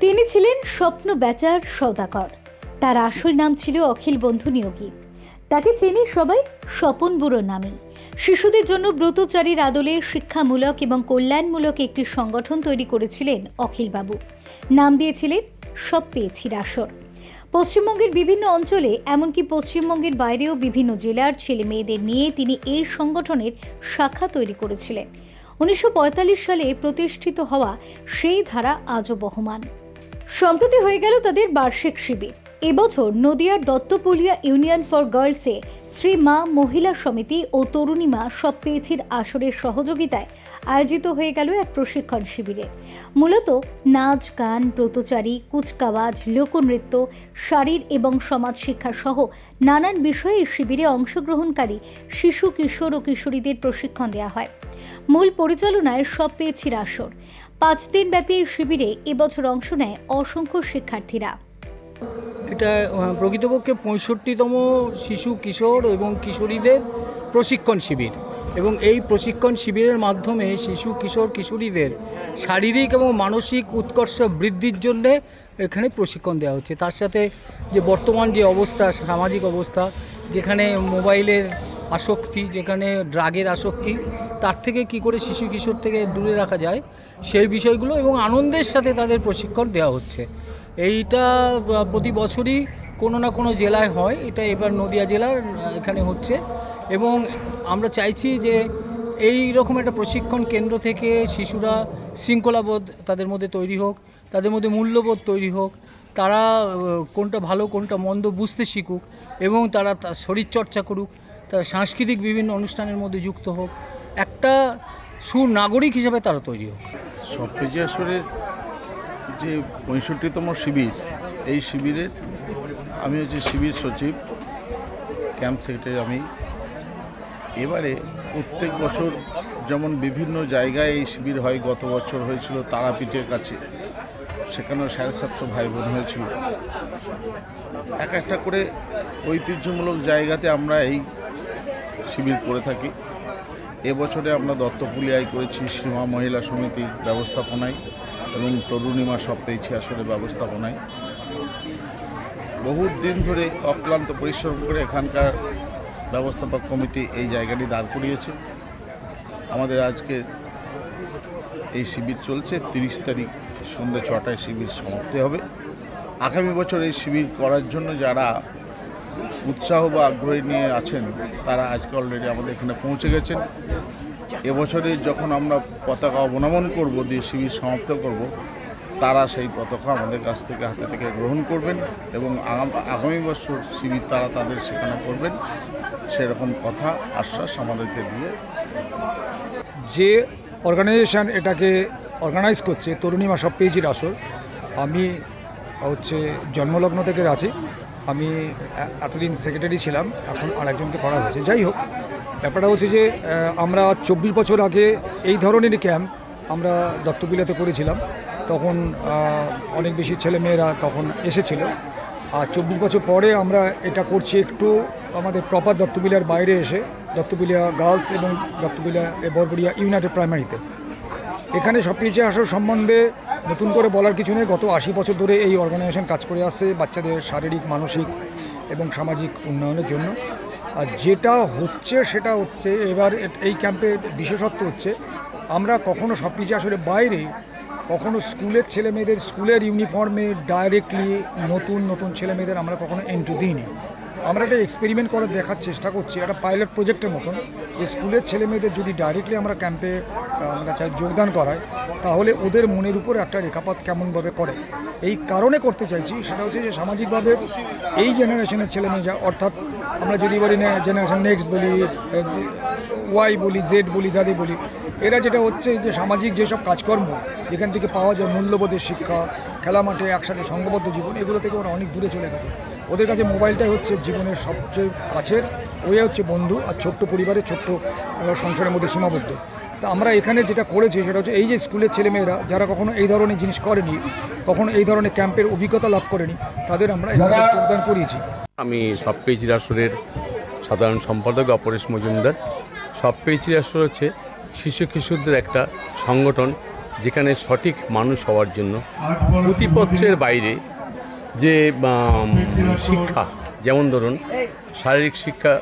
তিনি ছিলেন স্বপ্ন বেচার সৌদাগর। তার আসল নাম ছিল অখিল বন্ধু নিয়োগী। তাকে চেনে সবাই স্বপন বুড়ো নামে। শিশুদের জন্য ব্রতচারীর আদলে শিক্ষামূলক এবং কল্যাণমূলক একটি সংগঠন তৈরি করেছিলেন অখিলবাবু। নাম দিয়েছিলেন সব পেয়েছি রাসর। পশ্চিমবঙ্গের বিভিন্ন অঞ্চলে, এমনকি পশ্চিমবঙ্গের বাইরেও বিভিন্ন জেলার ছেলে মেয়েদের নিয়ে তিনি এই সংগঠনের শাখা তৈরি করেছিলেন। উনিশশো পঁয়তাল্লিশ সালে প্রতিষ্ঠিত হওয়া সেই ধারা আজও বহমান। সম্প্রতি হয়ে গেল তাদের বার্ষিক শিবির। এবছর নদিয়ার দত্তপুলিয়া ইউনিয়ন ফর গার্লসে শ্রী মা মহিলা সমিতি ও তরুণীমা সব পেয়েছির আসরের সহযোগিতায় আয়োজিত হয়ে গেল এক প্রশিক্ষণ শিবিরে। মূলত নাচ, গান, ব্রতচারী, কুচকাওয়াজ, লোকনৃত্য, শারীর এবং সমাজ শিক্ষা সহ নানান বিষয়ে শিবিরে অংশগ্রহণকারী শিশু, কিশোর ও কিশোরীদের প্রশিক্ষণ দেওয়া হয়। মূল পরিচালনায় সব পেয়েছির আসর। পাঁচ দিন ব্যাপী এই শিবিরে এবছর অংশ নেয় অসংখ্য শিক্ষার্থীরা। এটা প্রকৃতপক্ষে পঁয়ষট্টিতম শিশু কিশোর এবং কিশোরীদের প্রশিক্ষণ শিবির। এবং এই প্রশিক্ষণ শিবিরের মাধ্যমে শিশু, কিশোর, কিশোরীদের শারীরিক এবং মানসিক উৎকর্ষ বৃদ্ধির জন্যে এখানে প্রশিক্ষণ দেওয়া হচ্ছে। তার সাথে যে বর্তমান যে অবস্থা, সামাজিক অবস্থা, যেখানে মোবাইলের আসক্তি, যেখানে ড্রাগের আসক্তি, তার থেকে কি করে শিশু, কিশোর থেকে দূরে রাখা যায় সেই বিষয়গুলো এবং আনন্দের সাথে তাদের প্রশিক্ষণ দেওয়া হচ্ছে। এইটা প্রতি বছরই কোনো না কোনো জেলায় হয়। এটা এবার নদিয়া জেলার এখানে হচ্ছে। এবং আমরা চাইছি যে এই রকম একটা প্রশিক্ষণ কেন্দ্র থেকে শিশুরা শৃঙ্খলাবোধ তাদের মধ্যে তৈরি হোক, তাদের মধ্যে মূল্যবোধ তৈরি হোক, তারা কোনটা ভালো, কোনটা মন্দ বুঝতে শিখুক এবং তারা তার শরীরচর্চা করুক, তার সাংস্কৃতিক বিভিন্ন অনুষ্ঠানের মধ্যে যুক্ত হোক। একটা সুনাগরিক হিসেবে তারা তৈরি হোক। সবপেজি আসরের যে পঁয়ষট্টিতম শিবির, এই শিবিরের আমি হচ্ছে শিবির সচিব, ক্যাম্প সেক্রেটারি আমি। এবারে প্রত্যেক বছর যেমন বিভিন্ন জায়গায় এই শিবির হয়, গত বছর হয়েছিল তারাপীঠের কাছে, সেখানেও সাড়ে সাতশো ভাই বোন হয়েছিল। এক একটা করে ঐতিহ্যমূলক জায়গাতে আমরা এই শিবির করে থাকি। এবছরে আমরা দত্তপুলিয়ায় করেছি, সীমা মহিলা সমিতির ব্যবস্থাপনায়। এবং তরুণীমা সব পেয়েছি আসলে ব্যবস্থাপনায়। বহুত দিন ধরে অক্লান্ত পরিশ্রম করে এখানকার ব্যবস্থাপক কমিটি এই জায়গাটি দাঁড় করিয়েছে। আমাদের আজকে এই শিবির চলছে, তিরিশ তারিখ সন্ধ্যে ছটায় শিবির সমাপ্তি হবে। আগামী বছর এই শিবির করার জন্য যারা উৎসাহ বা আগ্রহী নিয়ে আছেন, তারা আজকে অলরেডি আমাদের এখানে পৌঁছে গেছেন। এবছরে যখন আমরা পতাকা অবনমন করব, দিয়ে শিবির সমাপ্ত করব, তারা সেই পতাকা আমাদের কাছ থেকে হাতে থেকে গ্রহণ করবেন এবং আগামী বছর শিবির তারা তাদের সেখানে করবেন, সেরকম কথা আশ্বাস আমাদেরকে দিয়ে। যে অর্গানাইজেশন এটাকে অর্গানাইজ করছে তরুণীমা সব পেয়েছির আসর আমি হচ্ছে জন্মলগ্ন থেকে আছি। আমি এতদিন সেক্রেটারি ছিলাম, এখন আরেকজনকে করা হয়েছে। যাই হোক ব্যাপারটা হচ্ছে যে আমরা চব্বিশ বছর আগে এই ধরনের ক্যাম্প আমরা দত্তবিলাতে করেছিলাম। তখন অনেক বেশি ছেলেমেয়েরা তখন এসেছিল। আর চব্বিশ বছর পরে আমরা এটা করছি একটু আমাদের প্রপার দত্তবিলার বাইরে এসে দত্তবিলিয়া গার্লস এবং দত্তবিলিয়া এ বরবরিয়া ইউনাইটেড প্রাইমারিতে। এখানে সব পিছিয়ে আসার সম্বন্ধে নতুন করে বলার কিছু নেই। গত আশি বছর ধরে এই অর্গানাইজেশন কাজ করে আসছে বাচ্চাদের শারীরিক, মানসিক এবং সামাজিক উন্নয়নের জন্য। আর যেটা হচ্ছে সেটা হচ্ছে এবার এই ক্যাম্পে বিশেষত্ব হচ্ছে, আমরা কখনো সব কিছু আসলে বাইরে, কখনো স্কুলের ছেলেমেয়েদের, স্কুলের ইউনিফর্মে ডাইরেক্টলি নতুন নতুন ছেলেমেয়েদের আমরা কখনো এন্ট্রি দিইনি। আমরা একটা এক্সপেরিমেন্ট করে দেখার চেষ্টা করছি, একটা পাইলট প্রজেক্টের মতন, যে স্কুলের ছেলে মেয়েদের যদি ডাইরেক্টলি আমরা ক্যাম্পে আমরা চাই যোগদান করাই তাহলে ওদের মনের উপর একটা রেখাপাত কেমনভাবে করে। এই কারণে করতে চাইছি, সেটা হচ্ছে যে সামাজিকভাবে এই জেনারেশনের ছেলে মেয়ে যা অর্থাৎ আমরা যদি বলি জেনারেশন নেক্সট বলি ওয়াই বলি জেড বলি, যাদের বলি, এরা যেটা হচ্ছে যে সামাজিক যেসব কাজকর্ম, যেখান থেকে পাওয়া যায় মূল্যবোধের শিক্ষা খেলা মাঠে একসাথে সঙ্গবদ্ধ জীবন, এগুলো থেকে ওরা অনেক দূরে চলে গেছে। ওদের কাছে মোবাইলটাই হচ্ছে জীবনের সবচেয়ে কাছের ওই হচ্ছে বন্ধু আর ছোট্ট পরিবারের ছোট্ট সংসারের মধ্যে সীমাবদ্ধ। তা আমরা এখানে যেটা করেছি সেটা হচ্ছে এই যে স্কুলের ছেলেমেয়েরা যারা কখনো এই ধরনের জিনিস করেনি কখনো এই ধরনের ক্যাম্পের অভিজ্ঞতা লাভ করেনি তাদের আমরা এখানে যোগদান করিয়েছি। আমি সব পেয়েছি আসরের সাধারণ সম্পাদক অপরেশ মজুমদার। সব পেয়েছি আসর হচ্ছে শিশু কিশোরদের একটা সংগঠন যেখানে সঠিক মানুষ হওয়ার জন্য পুঁথিপত্রের বাইরে যে শিক্ষা, যেমন ধরুন, শারীরিক শিক্ষা,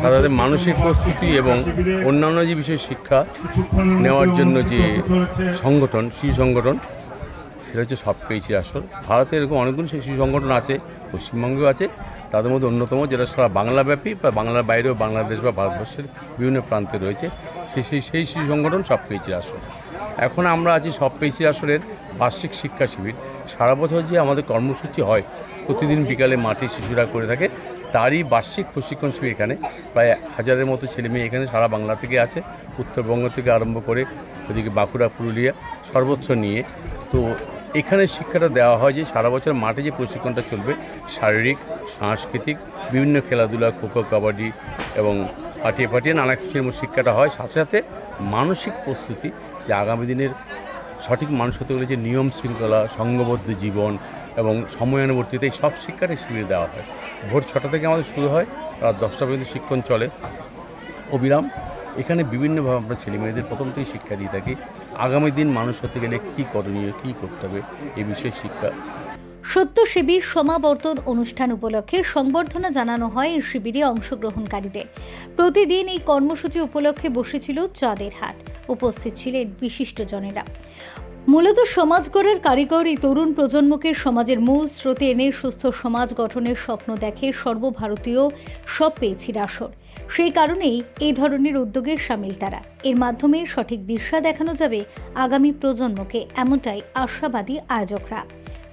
সাধারণত মানসিক প্রস্তুতি এবং অন্যান্য যে বিষয়ে শিক্ষা নেওয়ার জন্য যে সংগঠন, শিশু সংগঠন, সেটা হচ্ছে সব পেয়েছি আসল। ভারতে এরকম অনেকগুলো শিশু সংগঠন আছে, পশ্চিমবঙ্গেও আছে, তাদের মধ্যে অন্যতম যেটা সারা বাংলাব্যাপী বা বাংলার বাইরেও বাংলাদেশ বা ভারতবর্ষের বিভিন্ন প্রান্তে রয়েছে। সেই সেই সেই শিশু সংগঠন সব পেয়েছি আসল। এখন আমরা আছি সব পেয়েছি আসলের বার্ষিক শিক্ষা শিবির। সারা বছর যে আমাদের কর্মসূচি হয়, প্রতিদিন বিকালে মাঠে শিশুরা করে থাকে, তারই বার্ষিক প্রশিক্ষণ শিবির এখানে। প্রায় হাজারের মতো ছেলে মেয়ে এখানে সারা বাংলা থেকে আছে, উত্তরবঙ্গ থেকে আরম্ভ করে ওদিকে বাঁকুড়া, পুরুলিয়া সর্বোচ্চ নিয়ে। তো এখানে শিক্ষাটা দেওয়া হয় যে সারা বছর মাঠে যে প্রশিক্ষণটা চলবে, শারীরিক, সাংস্কৃতিক, বিভিন্ন খেলাধুলা, খোখো, কাবাডি এবং পাঠিয়ে পাঠিয়ে নানা কিছুর শিক্ষাটা হয়। সাথে সাথে মানসিক প্রস্তুতি, যে আগামী দিনের সঠিক মানুষ হতে গেলে যে নিয়ম শৃঙ্খলা, সঙ্গবদ্ধ জীবন এবং সময়ানুবর্তিতা, এই সব শিক্ষাটাই শিবিরে দেওয়া হয়। ভোর ছটা থেকে আমাদের শুরু হয়, রাত দশটা পর্যন্ত শিক্ষণ চলে। অবিরাম, এখানে বিভিন্নভাবে আমরা ছেলে মেয়েদের প্রথম থেকেই শিক্ষা দিয়ে থাকি। আগামী দিন মানুষ হতে গেলে কী করণীয়, কী করতে হবে, এই বিষয়ে শিক্ষা সত্য শিবির সমাবর্তন অনুষ্ঠান উপলক্ষে সংবর্ধনা জানানো হয় এই শিবিরে অংশগ্রহণকারীদের। প্রতিদিন এই কর্মসূচি উপলক্ষে বসেছিল চাঁদের হাট। উপস্থিত ছিলেন বিশিষ্টজনেরা। মূলত সমাজ গড়ার কারিগর এই তরুণ প্রজন্মকে সমাজের মূল স্রোতে এনে সুস্থ সমাজ গঠনের স্বপ্ন দেখে সর্বভারতীয় সব পেয়েছি আসর সেই কারণেই এই ধরনের উদ্যোগের সামিল তারা। এর মাধ্যমে সঠিক দিশা দেখানো যাবে আগামী প্রজন্মকে, এমনটাই আশাবাদী আয়োজকরা।